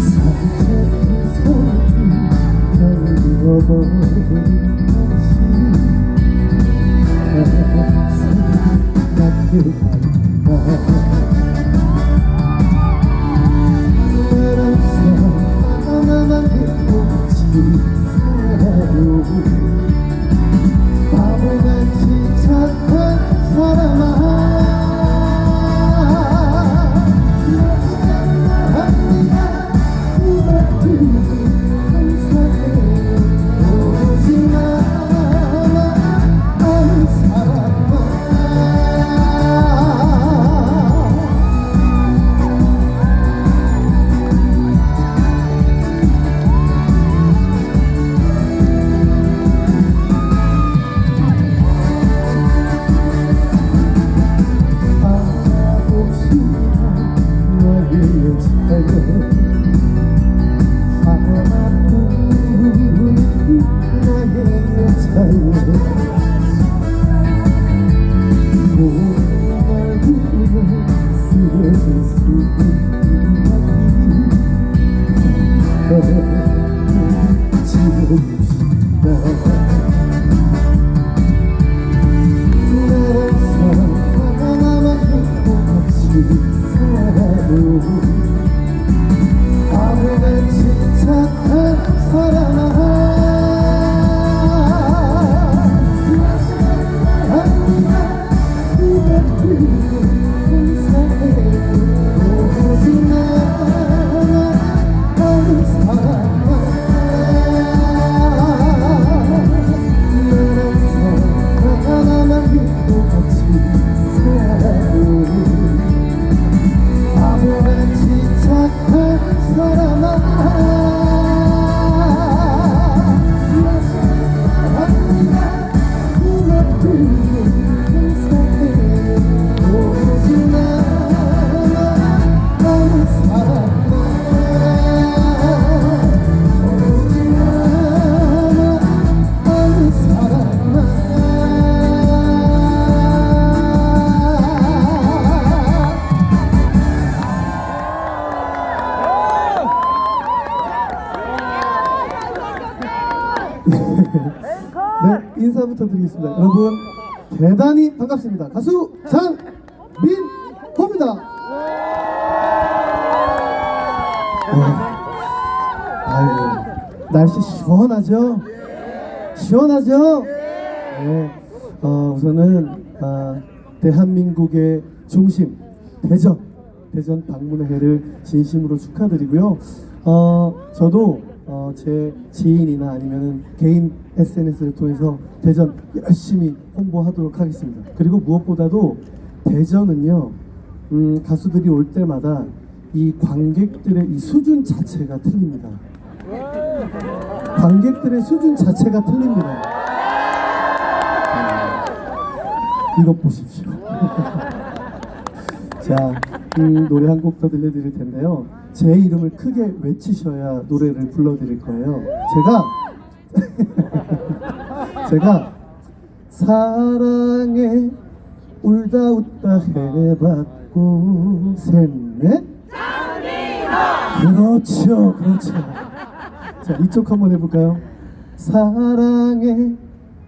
서태의 손 흔들어버린 바보같 드리겠습니다. 여러분, 대단히 반갑습니다. 가수 장민호입니다. 네. 아이고, 날씨 시원하죠? 시원하죠? 네. 어, 우선은 아, 대한민국의 중심 대전 대전 방문의 해를 진심으로 축하드리고요. 어, 저도 어, 제 지인이나 아니면 개인 SNS를 통해서 대전 열심히 홍보하도록 하겠습니다. 그리고 무엇보다도 대전은요, 음, 가수들이 올 때마다 이 관객들의 이 수준 자체가 틀립니다. 관객들의 수준 자체가 틀립니다. 음, 이것 보십시오. 자, 음, 노래 한 곡 더 들려드릴 텐데요. 제 이름을 크게 외치셔야 노래를 불러드릴 거예요. 제가 제가 사랑에 울다 웃다 해봤고 셋넷 그렇죠, 그렇죠. 자, 이쪽 한번 해볼까요? 사랑에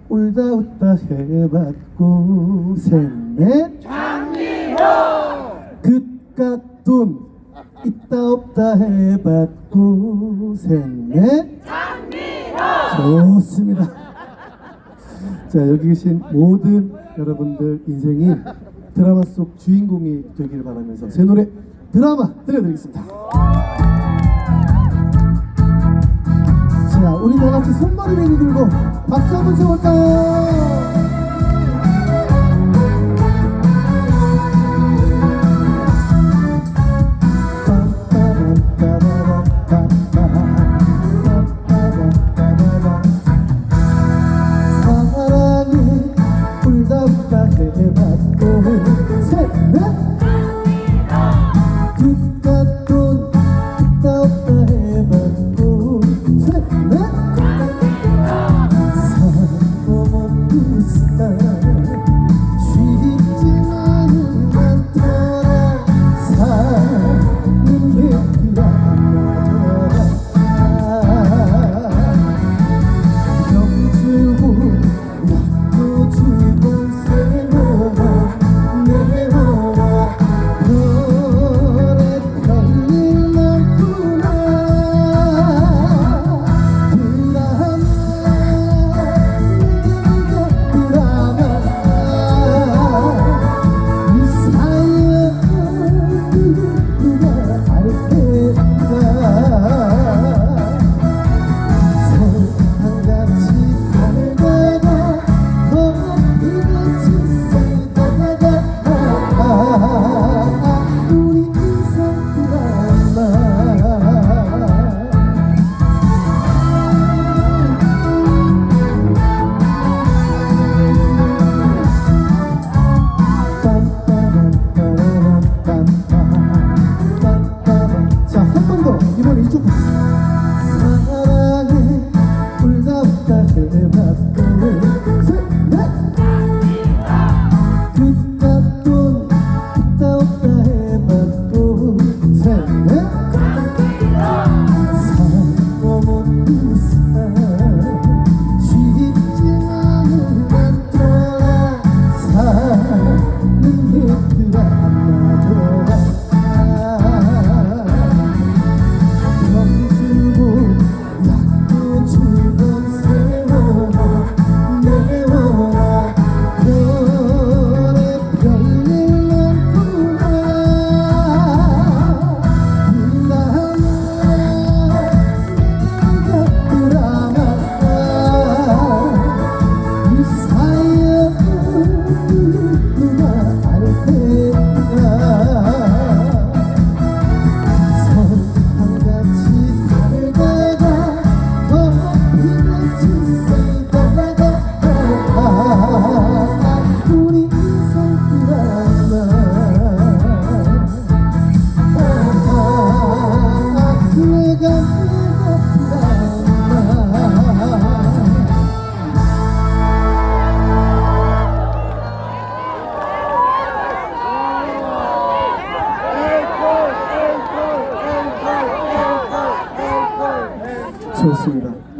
울다 웃다 해봤고 셋넷 그깟 돈 있다 없다 해봤고 셋넷. 좋습니다. 자 여기 계신 모든 여러분들 인생이 드라마 속 주인공이 되길 바라면서 제 노래 드라마 들려드리겠습니다. 자 우리 다 같이 손머리 매니 들고 박수 한번 쳐볼까요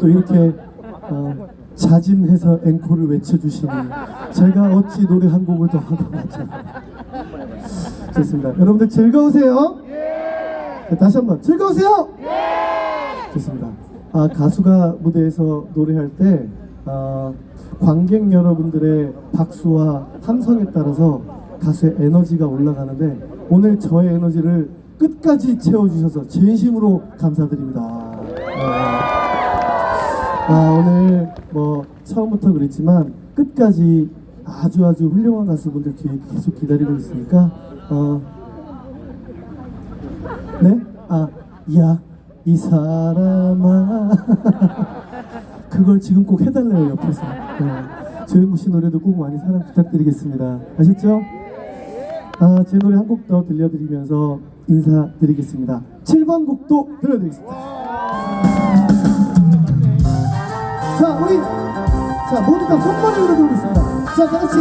또 이렇게 어, 자진해서 앵콜을 외쳐주시니 제가 어찌 노래 한 곡을 더 하고 가죠. 좋습니다. 여러분들 즐거우세요? 자, 다시 한번 즐거우세요? 좋습니다. 아 가수가 무대에서 노래할 때 아, 관객 여러분들의 박수와 함성에 따라서 가수의 에너지가 올라가는데 오늘 저의 에너지를 끝까지 채워주셔서 진심으로 감사드립니다. 네. 아 오늘 뭐 처음부터 그랬지만 끝까지 아주 아주 훌륭한 가수분들 뒤에 계속 기다리고 있으니까 어 네? 아, 야, 이 사람아. 그걸 지금 꼭 해달래요, 옆에서. 네. 조영구 씨 노래도 꼭 많이 사랑 부탁드리겠습니다. 아셨죠? 아, 제 노래 한 곡 더 들려드리면서 인사드리겠습니다. 7번 곡도 들려드리겠습니다. 자, 우리, 자, 모두 다 손머리로 들어보겠습니다. 자, 다 같이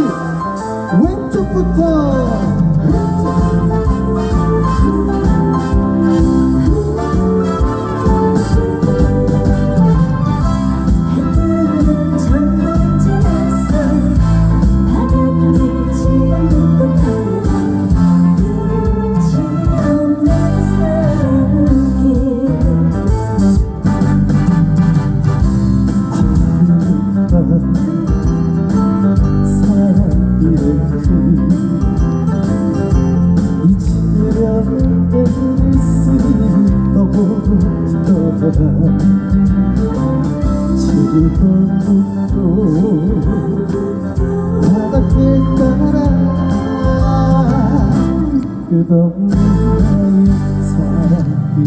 왼쪽부터. 끝없는 나의 사랑이